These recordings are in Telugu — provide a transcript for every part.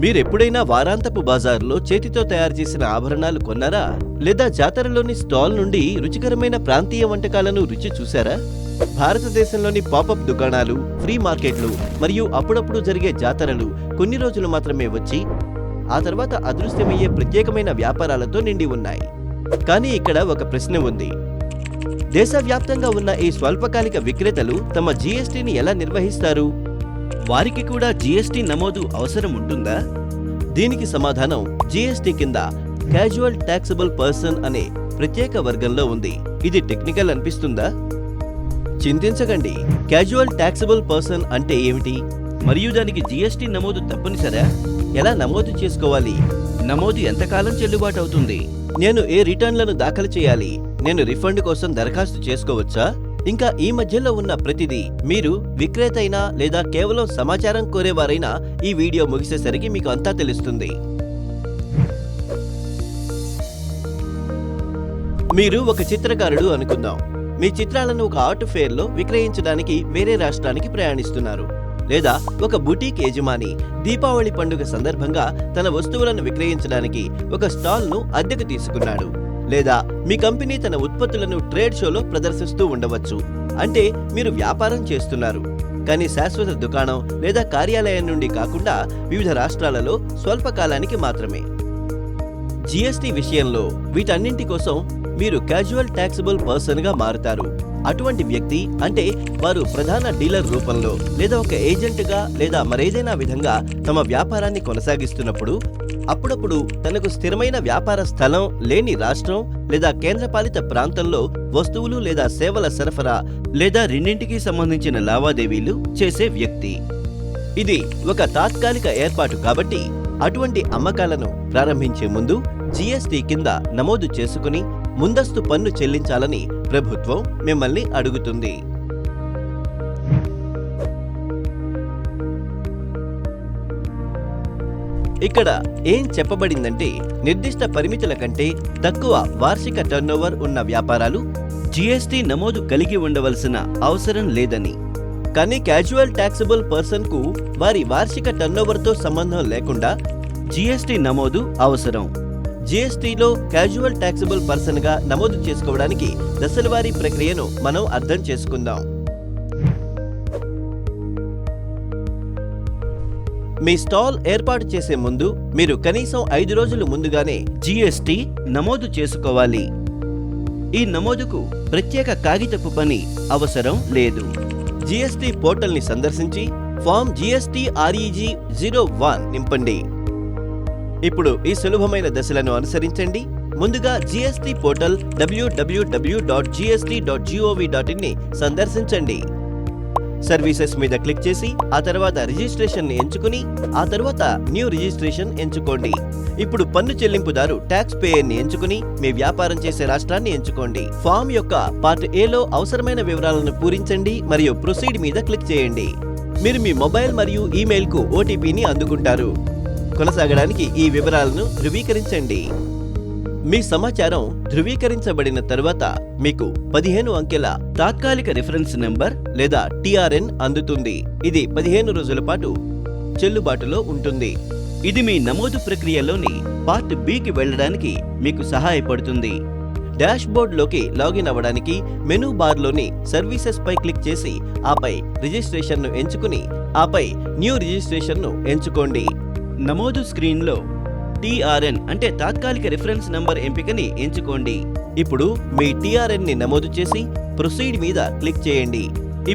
మీరెప్పుడైనా వారాంతపు బజార్లో చేతితో తయారు చేసిన ఆభరణాలు కొన్నారా? లేదా జాతరలోని స్టాల్ నుండి రుచికరమైన ప్రాంతీయ వంటకాలను రుచి చూశారా? భారతదేశంలోని పాపప్ దుకాణాలు ఫ్రీ మార్కెట్లు మరియు అప్పుడప్పుడు జరిగే జాతరలు కొన్ని రోజులు మాత్రమే వచ్చి ఆ తర్వాత అదృశ్యమయ్యే ప్రత్యేకమైన వ్యాపారాలతో నిండి ఉన్నాయి. కానీ ఇక్కడ ఒక ప్రశ్న ఉంది. దేశవ్యాప్తంగా ఉన్న ఈ స్వల్పకాలిక విక్రేతలు తమ జీఎస్టీని ఎలా నిర్వహిస్తారు? వారికి కూడా జీఎస్టీ నమోదు అవసరం ఉంటుందా? దీనికి సమాధానం జీఎస్టీ కింద క్యాజువల్ ట్యాక్సబుల్ పర్సన్ అనే ప్రత్యేక వర్గంలో ఉంది. ఇది టెక్నికల్ అనిపిస్తుందా? చింతించకండి. క్యాజువల్ ట్యాక్సబుల్ పర్సన్ అంటే ఏమిటి? మరియు దానికి జీఎస్టీ నమోదు తప్పనిసరా? ఎలా నమోదు చేసుకోవాలి? నమోదు ఎంతకాలం చెల్లుబాటు అవుతుంది? నేను ఏ రిటర్న్లను దాఖలు చేయాలి? నేను రిఫండ్ కోసం దరఖాస్తు చేసుకోవచ్చా? ఇంకా ఈ మధ్యలో ఉన్న ప్రతిదీ మీరు విక్రేత అయినా లేదా కేవలం సమాచారం కోరేవారైనా ఈ వీడియో ముగిసేసరికి మీకు అంతా తెలుస్తుంది. మీరు ఒక చిత్రకారుడు అనుకుందాం. మీ చిత్రాలను ఒక ఆర్ట్ ఫేర్లో విక్రయించడానికి వేరే రాష్ట్రానికి ప్రయాణిస్తున్నారు. లేదా ఒక బుటీక్ యజమాని దీపావళి పండుగ సందర్భంగా తన వస్తువులను విక్రయించడానికి ఒక స్టాల్ను అద్దెకు తీసుకున్నాడు. లేదా మీ కంపెనీ తన ఉత్పత్తులను ట్రేడ్ షోలో ప్రదర్శిస్తూ ఉండవచ్చు. అంటే మీరు వ్యాపారం చేస్తున్నారు. కానీ శాశ్వత దుకాణం లేదా కార్యాలయం నుండి కాకుండా వివిధ రాష్ట్రాలలో స్వల్పకాలానికి మాత్రమే. జిఎస్టి విషయంలో వీటన్నింటి కోసం మీరు క్యాజువల్ ట్యాక్సిబుల్ పర్సన్గా మారుతారు. అటువంటి వ్యక్తి అంటే వారు ప్రధాన డీలర్ రూపంలో లేదా ఒక ఏజెంట్గా లేదా మరేదైనా విధంగా తమ వ్యాపారాన్ని కొనసాగిస్తున్నప్పుడు అప్పుడప్పుడు తనకు స్థిరమైన వ్యాపార స్థలం లేని రాష్ట్రం లేదా కేంద్రపాలిత ప్రాంతంలో వస్తువులు లేదా సేవల సరఫరా లేదా రెండింటికి సంబంధించిన లావాదేవీలు చేసే వ్యక్తి. ఇది ఒక తాత్కాలిక ఏర్పాటు కాబట్టి అటువంటి అమ్మకాలను ప్రారంభించే ముందు జీఎస్టీ కింద నమోదు చేసుకుని ముందస్తు పన్ను చెల్లించాలని ప్రభుత్వం మిమ్మల్ని అడుగుతుంది. ఇక్కడ ఏం చెప్పబడిందంటే నిర్దిష్ట పరిమితుల కంటే తక్కువ వార్షిక టర్నోవర్ ఉన్న వ్యాపారాలు జీఎస్టీ నమోదు కలిగి ఉండవలసిన అవసరం లేదని. కానీ క్యాజువల్ ట్యాక్సబుల్ పర్సన్కు వారి వార్షిక టర్నోవర్తో సంబంధం లేకుండా జీఎస్టీ నమోదు అవసరం. జీఎస్టీలో క్యాజువల్ ట్యాక్సబుల్ పర్సన్గా నమోదు చేసుకోవడానికి దశలవారీ ప్రక్రియను మనం అర్థం చేసుకుందాం. మీ స్టాల్ ఏర్పాటు చేసే ముందు మీరు కనీసం ఐదు రోజులు ముందుగానే జీఎస్టీ నమోదు చేసుకోవాలి. ఈ నమోదుకు ప్రత్యేక కాగితపు పని అవసరం లేదు. జీఎస్టీ పోర్టల్ని సందర్శించి form GST REG zero one నింపండి. ఇప్పుడు ఈ సులభమైన దశలను అనుసరించండి. ముందుగా జీఎస్టీ పోర్టల్ డబ్ల్యూడబ్ల్యూడబ్ల్యూ dot GST dot GOV dot ఇన్ని సందర్శించండి. సర్వీసెస్ మీద క్లిక్ చేసి ఆ తర్వాత రిజిస్ట్రేషన్ ఎంచుకుని ఆ తర్వాత న్యూ రిజిస్ట్రేషన్ ఎంచుకోండి. ఇప్పుడు పన్ను చెల్లింపుదారు ట్యాక్స్ పేయర్ని ఎంచుకుని మీ వ్యాపారం చేసే రాష్ట్రాన్ని ఎంచుకోండి. ఫామ్ యొక్క పార్ట్ ఏలో అవసరమైన వివరాలను పూరించండి మరియు ప్రొసీడ్ మీద క్లిక్ చేయండి. మీరు మీ మొబైల్ మరియు ఈమెయిల్కు ఓటీపీని అందుకుంటారు. కొనసాగడానికి ఈ వివరాలను ధృవీకరించండి. మీ సమాచారం ధృవీకరించబడిన తర్వాత మీకు పదిహేను అంకెల తాత్కాలిక రిఫరెన్స్ నెంబర్ లేదా టిఆర్ఎన్ అందుతుంది. ఇది పదిహేను రోజుల పాటు చెల్లుబాటులో ఉంటుంది. ఇది మీ నమోదు ప్రక్రియలోని పార్ట్ బికి వెళ్ళడానికి మీకు సహాయపడుతుంది. డాష్బోర్డ్లోకి లాగిన్ అవ్వడానికి మెనూ బార్లోని సర్వీసెస్ పై క్లిక్ చేసి ఆపై రిజిస్ట్రేషన్ను ఎంచుకుని ఆపై న్యూ రిజిస్ట్రేషన్ను ఎంచుకోండి. నమోదు స్క్రీన్లో టిఆర్ఎన్ అంటే తాత్కాలిక రిఫరెన్స్ నంబర్ ఎంపికని ఎంచుకోండి. ఇప్పుడు మీ టిఆర్ఎన్ని నమోదు చేసి ప్రొసీడ్ మీద క్లిక్ చేయండి.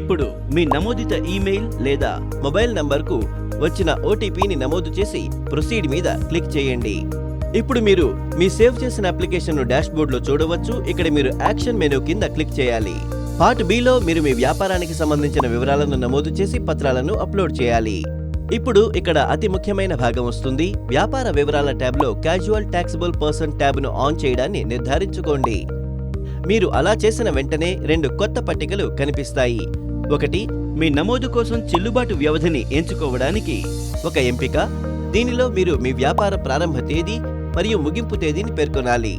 ఇప్పుడు మీ నమోదిత ఈమెయిల్ లేదా మొబైల్ నంబర్కు వచ్చిన ఓటీపీని నమోదు చేసి ప్రొసీడ్ మీద క్లిక్ చేయండి. ఇప్పుడు మీరు మీ సేవ్ చేసిన అప్లికేషన్ను డాష్బోర్డ్లో చూడవచ్చు. ఇక్కడ మీరు యాక్షన్ మెనూ కింద క్లిక్ చేయాలి. పార్ట్ బిలో మీరు మీ వ్యాపారానికి సంబంధించిన వివరాలను నమోదు చేసి పత్రాలను అప్లోడ్ చేయాలి. ఇప్పుడు ఇక్కడ అతి ముఖ్యమైన భాగం వస్తుంది. వ్యాపార వివరాల ట్యాబ్లో క్యాజువల్ ట్యాక్సిబుల్ పర్సన్ ట్యాబ్ను ఆన్ చేయడాన్ని నిర్ధారించుకోండి. మీరు అలా చేసిన వెంటనే రెండు కొత్త పట్టికలు కనిపిస్తాయి. ఒకటి మీ నమోదు కోసం చెల్లుబాటు వ్యవధిని ఎంచుకోవడానికి. ఒక ఎంపిక దీనిలో మీరు మీ వ్యాపార ప్రారంభ తేదీ మరియు ముగింపు తేదీని పేర్కొనాలి.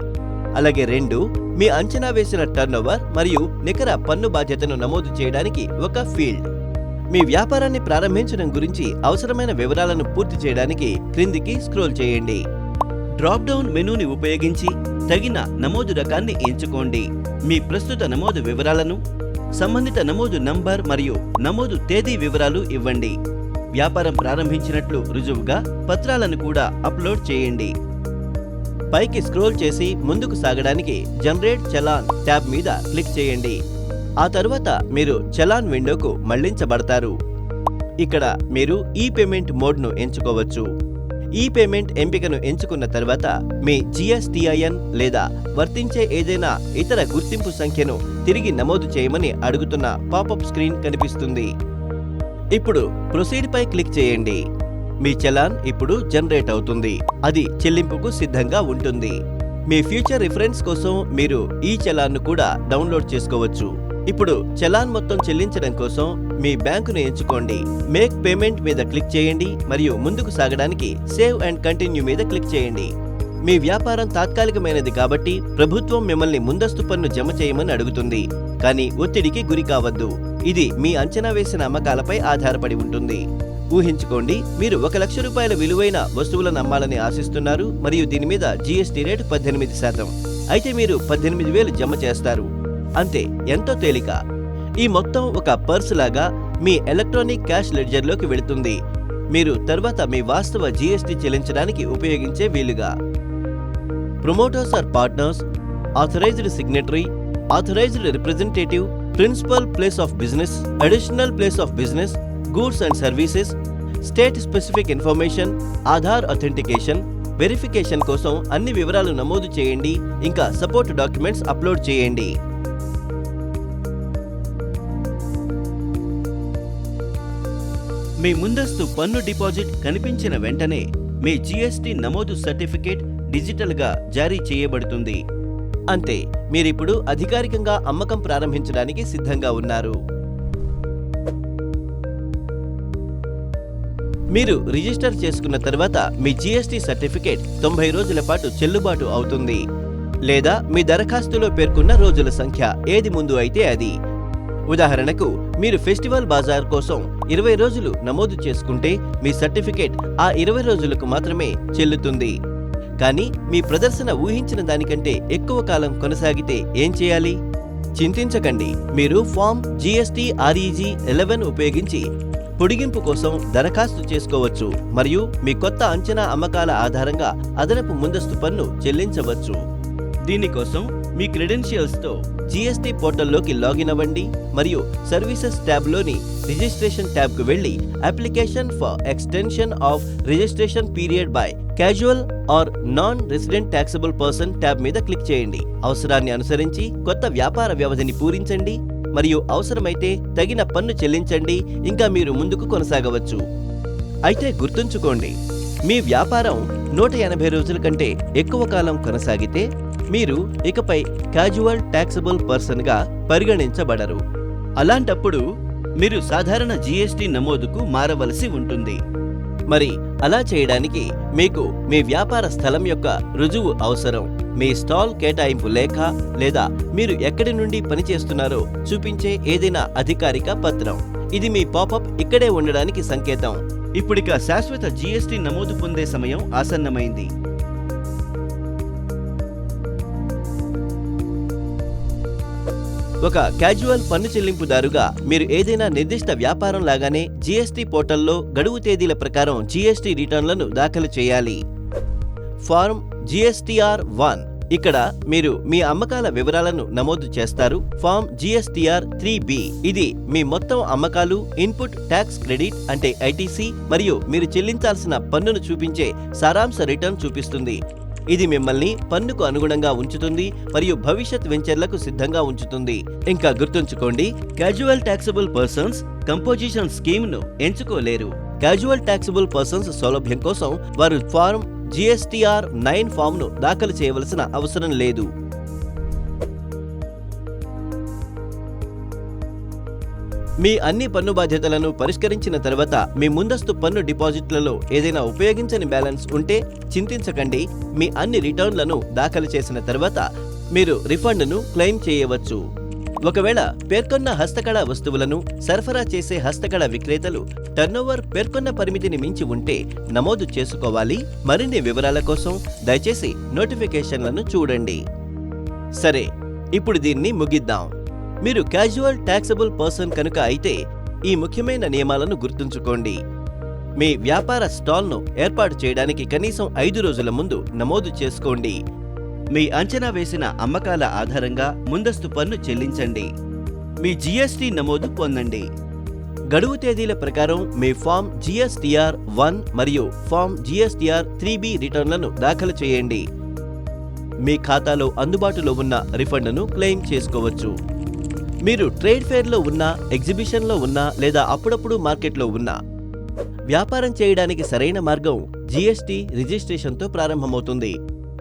అలాగే రెండు మీ అంచనా వేసిన టర్నోవర్ మరియు నికర పన్ను బాధ్యతను నమోదు చేయడానికి ఒక ఫీల్డ్ మీ వ్యాపారాన్ని ప్రారంభించడం గురించి అవసరమైన వివరాలను పూర్తి చేయడానికి క్రిందికి స్క్రోల్ చేయండి. డ్రాప్ డౌన్ మెనూని ఉపయోగించి తగిన నమోదు రకాన్ని ఎంచుకోండి. మీ ప్రస్తుత నమోదు వివరాలను సంబంధిత నమోదు నంబర్ మరియు నమోదు తేదీ వివరాలు ఇవ్వండి. వ్యాపారం ప్రారంభించినట్లు రుజువుగా పత్రాలను కూడా అప్లోడ్ చేయండి. పైకి స్క్రోల్ చేసి ముందుకు సాగడానికి జనరేట్ చలాన్ ట్యాబ్ మీద క్లిక్ చేయండి. ఆ తరువాత మీరు చలాన్ విండోకు మళ్ళించబడతారు. ఇక్కడ మీరు ఈ పేమెంట్ మోడ్ను ఎంచుకోవచ్చు. ఈ పేమెంట్ ఎంపికను ఎంచుకున్న తర్వాత మీ జిఎస్టిఐఎన్ లేదా వర్తించే ఏదైనా ఇతర గుర్తింపు సంఖ్యను తిరిగి నమోదు చేయమని అడుగుతున్న పాపప్ స్క్రీన్ కనిపిస్తుంది. ఇప్పుడు ప్రొసీడ్పై క్లిక్ చేయండి. మీ చలాన్ ఇప్పుడు జనరేట్ అవుతుంది. అది చెల్లింపుకు సిద్ధంగా ఉంటుంది. మీ ఫ్యూచర్ రిఫరెన్స్ కోసం మీరు ఈ చలాన్ను కూడా డౌన్లోడ్ చేసుకోవచ్చు. ఇప్పుడు చలాన్ మొత్తం చెల్లించడం కోసం మీ బ్యాంకును ఎంచుకోండి. మేక్ పేమెంట్ మీద క్లిక్ చేయండి మరియు ముందుకు సాగడానికి సేవ్ అండ్ కంటిన్యూ మీద క్లిక్ చేయండి. మీ వ్యాపారం తాత్కాలికమైనది కాబట్టి ప్రభుత్వం మిమ్మల్ని ముందస్తు పన్ను జమ చేయమని అడుగుతుంది. కానీ ఒత్తిడికి గురి కావద్దు. ఇది మీ అంచనా వేసిన అమ్మకాలపై ఆధారపడి ఉంటుంది. ఊహించుకోండి మీరు ఒక లక్ష రూపాయల విలువైన వస్తువులను అమ్మాలని ఆశిస్తున్నారు మరియు దీని మీద జీఎస్టీ రేటు పద్దెనిమిది శాతం. అయితే మీరు పద్దెనిమిది వేలు జమ చేస్తారు. అంతే ఎంతో తేలిక. ఈ మొత్తం ఒక పర్స్ లాగా మీ ఎలక్ట్రానిక్ క్యాష్ లెడ్జర్లోకి వెళుతుంది. మీరు తర్వాత మీ వాస్తవ జీఎస్టీ చెల్లించడానికి ఉపయోగించే వీలుగా. Promoters or partners authorised signatory authorised representative principal place of business additional place of business goods and services state specific information Aadhaar authentication verification కోసం అన్ని వివరాలు నమోదు చేయండి. ఇంకా సపోర్ట్ డాక్యుమెంట్స్ అప్లోడ్ చేయండి. మీ ముందస్తు పన్ను డిపాజిట్ కనిపించిన వెంటనే మీ జీఎస్టీ నమోదు సర్టిఫికేట్ డిజిటల్గా జారీ చేయబడుతుంది. అంతే మీరిప్పుడు అధికారికంగా అమ్మకం ప్రారంభించడానికి సిద్ధంగా ఉన్నారు. మీరు రిజిస్టర్ చేసుకున్న తర్వాత మీ జీఎస్టీ సర్టిఫికేట్ తొంభై రోజుల పాటు చెల్లుబాటు అవుతుంది. లేదా మీ దరఖాస్తులో పేర్కొన్న రోజుల సంఖ్య ఏది ముందు అయితే అది. ఉదాహరణకు మీరు ఫెస్టివల్ బజార్ కోసం ఇరవై రోజులు నమోదు చేసుకుంటే మీ సర్టిఫికేట్ ఆ ఇరవై రోజులకు మాత్రమే చెల్లుతుంది. కానీ మీ ప్రదర్శన ఊహించిన దానికంటే ఎక్కువ కాలం కొనసాగితే ఏం చేయాలి? చింతించకండి. మీరు ఫామ్ జిఎస్టీ ఆర్ఈజీ ఎలెవెన్ ఉపయోగించి పొడిగింపు కోసం దరఖాస్తు చేసుకోవచ్చు మరియు మీ కొత్త అంచనా అమ్మకాల ఆధారంగా అదనపు ముందస్తు పన్ను చెల్లించవచ్చు. దీనికోసం మీ క్రెడెన్షియల్స్తో జీఎస్టీ పోర్టల్లోకి లాగిన్ అవ్వండి మరియు సర్వీసెస్ ట్యాబ్లోని రిజిస్ట్రేషన్ ట్యాబ్కు వెళ్ళి application for extension of registration period by casual or non resident taxable person tab మీద క్లిక్ చేయండి. అవసరాన్ని అనుసరించి కొత్త వ్యాపార వ్యవధిని పూరించండి మరియు అవసరమైతే తగిన పన్ను చెల్లించండి. ఇంకా మీరు ముందుకు కొనసాగవచ్చు. అయితే గుర్తుంచుకోండి మీ వ్యాపారం నూట ఎనభై రోజుల కంటే ఎక్కువ కాలం కొనసాగితే మీరు ఇకపై క్యాజువల్ ట్యాక్సబుల్ పర్సన్గా పరిగణించబడరు. అలాంటప్పుడు మీరు సాధారణ జీఎస్టీ నమోదుకు మారవలసి ఉంటుంది. మరి అలా చేయడానికి మీకు మీ వ్యాపార స్థలం యొక్క రుజువు అవసరం. మీ స్టాల్ కేటాయింపు లేఖ లేదా మీరు ఎక్కడి నుండి పనిచేస్తున్నారో చూపించే ఏదైనా అధికారిక పత్రం. ఇది మీ పాపప్ ఇక్కడే ఉండడానికి సంకేతం. ఇప్పుడిక శాశ్వత జీఎస్టీ నమోదు పొందే సమయం ఆసన్నమైంది. ఒక క్యాజువల్ పన్ను చెల్లింపుదారుగా మీరు ఏదైనా నిర్దిష్ట వ్యాపారం లాగానే జీఎస్టీ పోర్టల్లో గడువు తేదీల ప్రకారం జీఎస్టీ రిటర్న్లను దాఖలు చేయాలి. Form GSTR one. ఇక్కడ మీరు మీ అమ్మకాల వివరాలను నమోదు చేస్తారు. Form GSTR three B. ఇది మీ మొత్తం అమ్మకాలు ఇన్పుట్ ట్యాక్స్ క్రెడిట్ అంటే ఐటీసీ మరియు మీరు చెల్లించాల్సిన పన్నును చూపించే సారాంశ రిటర్న్ చూపిస్తుంది. ఇది మిమ్మల్ని పన్నుకు అనుగుణంగా ఉంచుతుంది మరియు భవిష్యత్ వెంచర్లకు సిద్ధంగా ఉంచుతుంది. ఇంకా గుర్తుంచుకోండి క్యాజువల్ ట్యాక్సబుల్ పర్సన్స్ కంపోజిషన్ స్కీమ్ను ఎంచుకోలేరు. క్యాజువల్ ట్యాక్సబుల్ పర్సన్స్ సౌలభ్యం కోసం వారు ఫార్మ్ జిఎస్టిఆర్ నైన్ ఫామ్ను దాఖలు చేయవలసిన అవసరం లేదు. మీ అన్ని పన్ను బాధ్యతలను పరిష్కరించిన తర్వాత మీ ముందస్తు పన్ను డిపాజిట్లలో ఏదైనా ఉపయోగించని బ్యాలెన్స్ ఉంటే చింతించకండి. మీ అన్ని రిటర్న్లను దాఖలు చేసిన తర్వాత మీరు రిఫండ్ను క్లెయిమ్ చేయవచ్చు. ఒకవేళ పేర్కొన్న హస్తకళ వస్తువులను సరఫరా చేసే హస్తకళ విక్రేతలు టర్నోవర్ పేర్కొన్న పరిమితిని మించి ఉంటే నమోదు చేసుకోవాలి. మరిన్ని వివరాల కోసం దయచేసి నోటిఫికేషన్లను చూడండి. సరే ఇప్పుడు దీన్ని ముగిద్దాం. మీరు క్యాజువల్ ట్యాక్సబుల్ పర్సన్ కనుక అయితే ఈ ముఖ్యమైన నియమాలను గుర్తుంచుకోండి. మీ వ్యాపార స్టాల్ను ఏర్పాటు చేయడానికి కనీసం ఐదు రోజుల ముందు నమోదు చేసుకోండి. మీ అంచనా వేసిన అమ్మకాల ఆధారంగా ముందస్తు పన్ను చెల్లించండి. మీ జీఎస్టీ నమోదు పొందండి. గడువు తేదీల ప్రకారం మీ ఫామ్ జిఎస్టిఆర్ వన్ మరియు ఫామ్ జిఎస్టిఆర్ త్రీ బి రిటర్న్లను దాఖలు చేయండి. మీ ఖాతాలో అందుబాటులో ఉన్న రిఫండ్ను క్లెయిమ్ చేసుకోవచ్చు. మీరు ట్రేడ్ ఫేర్లో ఉన్నా ఎగ్జిబిషన్లో ఉన్నా లేదా అప్పుడప్పుడు మార్కెట్లో ఉన్నా వ్యాపారం చేయడానికి సరైన మార్గం జీఎస్టీ రిజిస్ట్రేషన్తో ప్రారంభమవుతుంది.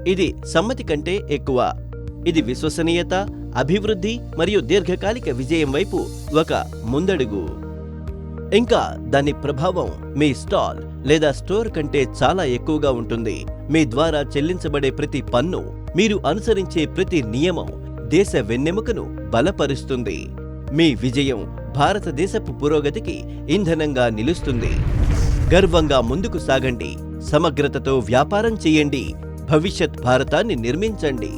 ఇది సమ్మతి కంటే ఎక్కువ. ఇది విశ్వసనీయత అభివృద్ధి మరియు దీర్ఘకాలిక విజయం వైపు ఒక ముందడుగు. ఇంకా దాని ప్రభావం మీ స్టాల్ లేదా స్టోర్ కంటే చాలా ఎక్కువగా ఉంటుంది. మీ ద్వారా చెల్లించబడే ప్రతి పన్ను మీరు అనుసరించే ప్రతి నియమం దేశ వెన్నెముకను బలపరుస్తుంది. మీ విజయం భారతదేశపు పురోగతికి ఇంధనంగా నిలుస్తుంది. గర్వంగా ముందుకు సాగండి. సమగ్రతతో వ్యాపారం చేయండి. భవిష్యత్ భారతాన్ని నిర్మించండి.